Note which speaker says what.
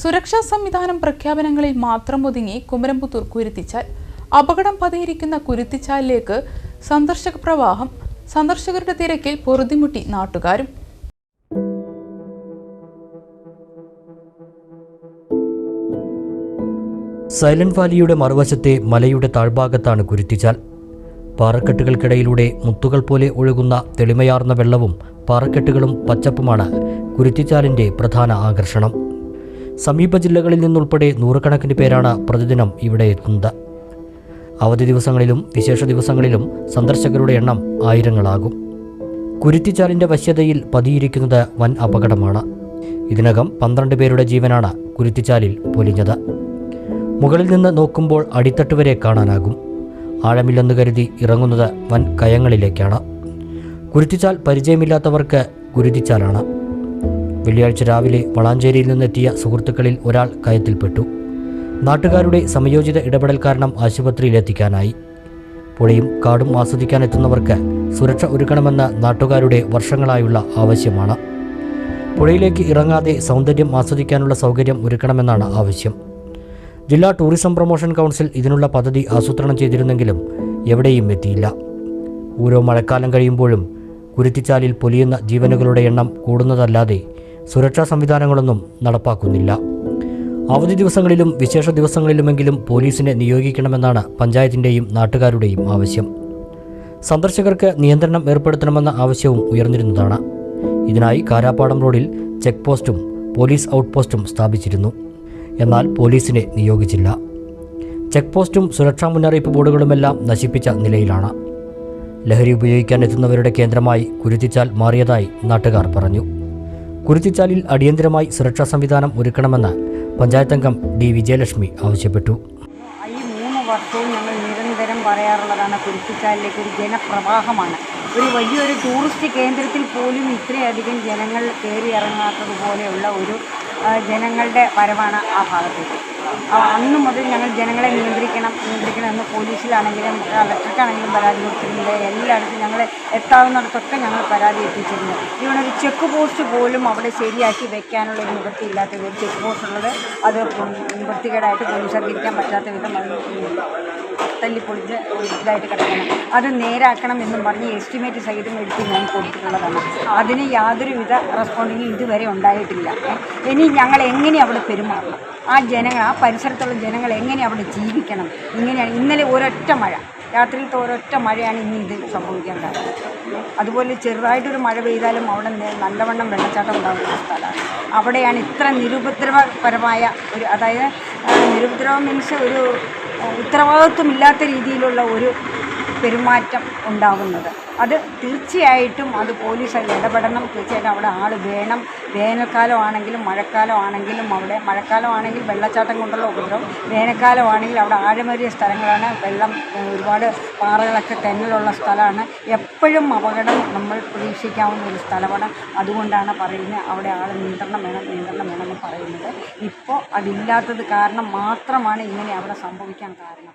Speaker 1: സുരക്ഷാ സംവിധാനം പ്രഖ്യാപനങ്ങളിൽ മാത്രം ഒതുങ്ങി കുമരംപുത്തൂർ കുരുത്തിച്ചാൽ അപകടം പതിയിരിക്കുന്ന കുരുത്തിച്ചാലിലേക്ക് സന്ദർശക പ്രവാഹം സന്ദർശകരുടെ തിരക്കിൽ പൊറുതിമുട്ടി നാട്ടുകാരും.
Speaker 2: സൈലന്റ് വാലിയുടെ മറുവശത്തെ മലയുടെ താഴ്ഭാഗത്താണ് കുരുത്തിച്ചാൽ. പാറക്കെട്ടുകൾക്കിടയിലൂടെ മുത്തുകൾ പോലെ ഒഴുകുന്ന തെളിമയാർന്ന വെള്ളവും പാറക്കെട്ടുകളും പച്ചപ്പുമാണ് കുരുത്തിച്ചാലിന്റെ പ്രധാന ആകർഷണം. സമീപ ജില്ലകളിൽ നിന്നുൾപ്പെടെ നൂറുകണക്കിന് പേരാണ് പ്രതിദിനം ഇവിടെ എത്തുന്നത്. അവധി ദിവസങ്ങളിലും വിശേഷ ദിവസങ്ങളിലും സന്ദർശകരുടെ എണ്ണം ആയിരങ്ങളാകും. കുരുത്തിച്ചാലിന്റെ വശ്യതയിൽ പതിയിരിക്കുന്നത് വൻ അപകടമാണ്. ഇതിനകം പന്ത്രണ്ട് പേരുടെ ജീവനാണ് കുരുത്തിച്ചാലിൽ പൊലിഞ്ഞത്. മുകളിൽ നിന്ന് നോക്കുമ്പോൾ അടിത്തട്ട് വരെ കാണാനാകും. ആഴമില്ലെന്ന് കരുതി ഇറങ്ങുന്നത് വൻ കയങ്ങളിലേക്കാണ്. കുരുത്തിച്ചാൽ പരിചയമില്ലാത്തവർക്ക് കുരുതിച്ചാലാണ് വെള്ളിയാഴ്ച രാവിലെ വളാഞ്ചേരിയിൽ നിന്നെത്തിയ സുഹൃത്തുക്കളിൽ ഒരാൾ കയത്തിൽപ്പെട്ടു. നാട്ടുകാരുടെ സമയോചിത ഇടപെടൽ കാരണം ആശുപത്രിയിലെത്തിക്കാനായി പുഴയും കാടും ആസ്വദിക്കാനെത്തുന്നവർക്ക് സുരക്ഷ ഒരുക്കണമെന്ന നാട്ടുകാരുടെ വർഷങ്ങളായുള്ള ആവശ്യമാണ്. പുഴയിലേക്ക് ഇറങ്ങാതെ സൗന്ദര്യം ആസ്വദിക്കാനുള്ള സൗകര്യം ഒരുക്കണമെന്നാണ് ആവശ്യം. ജില്ലാ ടൂറിസം പ്രൊമോഷൻ കൗൺസിൽ ഇതിനുള്ള പദ്ധതി ആസൂത്രണം ചെയ്തിരുന്നെങ്കിലും എവിടെയും എത്തിയില്ല. ഓരോ മഴക്കാലം കഴിയുമ്പോഴും കുരുത്തിച്ചാലിൽ പൊലിയുന്ന ജീവനുകളുടെ എണ്ണം കൂടുന്നതല്ലാതെ സുരക്ഷാ സംവിധാനങ്ങളൊന്നും നടപ്പാക്കുന്നില്ല. അവധി ദിവസങ്ങളിലും വിശേഷ ദിവസങ്ങളിലുമെങ്കിലും പോലീസിനെ നിയോഗിക്കണമെന്നാണ് പഞ്ചായത്തിന്റെയും നാട്ടുകാരുടെയും ആവശ്യം. സന്ദർശകർക്ക് നിയന്ത്രണം ഏർപ്പെടുത്തണമെന്ന ആവശ്യവും ഉയർന്നിരുന്നതാണ്. ഇതിനായി കാരാപ്പാടം റോഡിൽ ചെക്ക് പോസ്റ്റും പോലീസ് ഔട്ട് പോസ്റ്റും സ്ഥാപിച്ചിരുന്നു. എന്നാൽ പോലീസിനെ നിയോഗിച്ചില്ല. ചെക്ക് പോസ്റ്റും സുരക്ഷാ മുന്നറിയിപ്പ് ബോർഡുകളുമെല്ലാം നശിപ്പിച്ച നിലയിലാണ്. ലഹരി ഉപയോഗിക്കാൻ എത്തുന്നവരുടെ കേന്ദ്രമായി കുരുത്തിച്ചാൽ മാറിയതായി നാട്ടുകാർ പറഞ്ഞു. കുരുത്തിച്ചാലിൽ അടിയന്തരമായി സുരക്ഷാ സംവിധാനം ഒരുക്കണമെന്ന് പഞ്ചായത്ത് അംഗം ഡി വിജയലക്ഷ്മി ആവശ്യപ്പെട്ടു.
Speaker 3: ഈ മൂന്ന് വർഷവും ഞങ്ങൾ നിരന്തരം പറയാറുള്ളതാണ് കുരുത്തിച്ചാലിലേക്ക് ഒരു ജനപ്രവാഹമാണ്. ഒരു വലിയൊരു ടൂറിസ്റ്റ് കേന്ദ്രത്തിൽ പോലും ഇത്രയധികം ജനങ്ങൾ കയറി ഇറങ്ങാത്തതുപോലെയുള്ള ഒരു ജനങ്ങളുടെ വരവാണ് ആ ഭാഗത്തേക്ക് അന്ന് മുതൽ ഞങ്ങൾ ജനങ്ങളെ നിയന്ത്രിക്കണം നിയന്ത്രിക്കണം എന്ന് പോലീസിലാണെങ്കിലും കളക്ടർക്കാണെങ്കിലും പരാതി കൊടുത്തിട്ടുണ്ട്. എല്ലായിടത്തും ഞങ്ങൾ എത്താവുന്നിടത്തൊക്കെ ഞങ്ങൾ പരാതി എത്തിച്ചിരുന്നു. ഇവിടെ ഒരു ചെക്ക് പോസ്റ്റ് പോലും അവിടെ ശരിയാക്കി വെക്കാനുള്ള ഒരു നിവൃത്തിയില്ലാത്ത ഒരു ചെക്ക് പോസ്റ്റ് ഉള്ളത് അത് വൃത്തികേടായിട്ട് പോലീസുകാർക്ക് ഇരിക്കാൻ പറ്റാത്ത വിധം അത് തല്ലിപ്പൊളിച്ച് ഇതായിട്ട് കിടക്കണം. അത് നേരാക്കണം എന്നും പറഞ്ഞ് എസ്റ്റിമേറ്റ് സഹിതം എടുത്ത് ഞാൻ കൊടുത്തിട്ടുള്ളതാണ്. അതിന് യാതൊരുവിധ റെസ്പോണ്ടിങ്ങും ഇതുവരെ ഉണ്ടായിട്ടില്ല. ഇനി ഞങ്ങൾ എങ്ങനെ അവിടെ പെരുമാറണം? ആ ജനങ്ങൾ ആ പരിസരത്തുള്ള ജനങ്ങൾ എങ്ങനെ അവിടെ ജീവിക്കണം? ഇങ്ങനെയാണ് ഇന്നലെ ഒരൊറ്റ മഴ. രാത്രിയിലത്തെ ഒരൊറ്റ മഴയാണ് ഇനി ഇത് സംഭവിക്കാൻ കാരണം. അതുപോലെ ചെറുതായിട്ടൊരു മഴ പെയ്താലും അവിടെ നല്ലവണ്ണം വെള്ളച്ചാട്ടം ഉണ്ടാകുന്ന സ്ഥലമാണ്. അവിടെയാണ് ഇത്ര നിരുപദ്രവപരമായ ഒരു അതായത് നിരുപദ്രവം മീൻസ് ഒരു ഉത്തരവാദിത്വമില്ലാത്ത രീതിയിലുള്ള ഒരു പെരുമാറ്റം ഉണ്ടാകുന്നത്. അത് തീർച്ചയായിട്ടും അത് പോലീസ് അതിൽ ഇടപെടണം. തീർച്ചയായിട്ടും അവിടെ ആൾ വേണം. വേനൽക്കാലം ആണെങ്കിലും മഴക്കാലം ആണെങ്കിലും അവിടെ മഴക്കാലം ആണെങ്കിൽ വെള്ളച്ചാട്ടം കൊണ്ടുള്ള ഉപദ്രവം. വേനൽക്കാലം ആണെങ്കിൽ അവിടെ ആഴമേറിയ സ്ഥലങ്ങളാണ്. വെള്ളം ഒരുപാട് പാറകളൊക്കെ തെന്നലുള്ള സ്ഥലമാണ്. എപ്പോഴും അപകടം നമ്മൾ പ്രതീക്ഷിക്കാവുന്ന ഒരു സ്ഥലമാണ്. അതുകൊണ്ടാണ് പറയുന്നത് അവിടെ ആൾ നിയന്ത്രണം വേണം നിയന്ത്രണം വേണമെന്ന് പറയുന്നത്. ഇപ്പോൾ അതില്ലാത്തത് കാരണം മാത്രമാണ് ഇങ്ങനെ അവിടെ സംഭവിക്കാൻ കാരണം.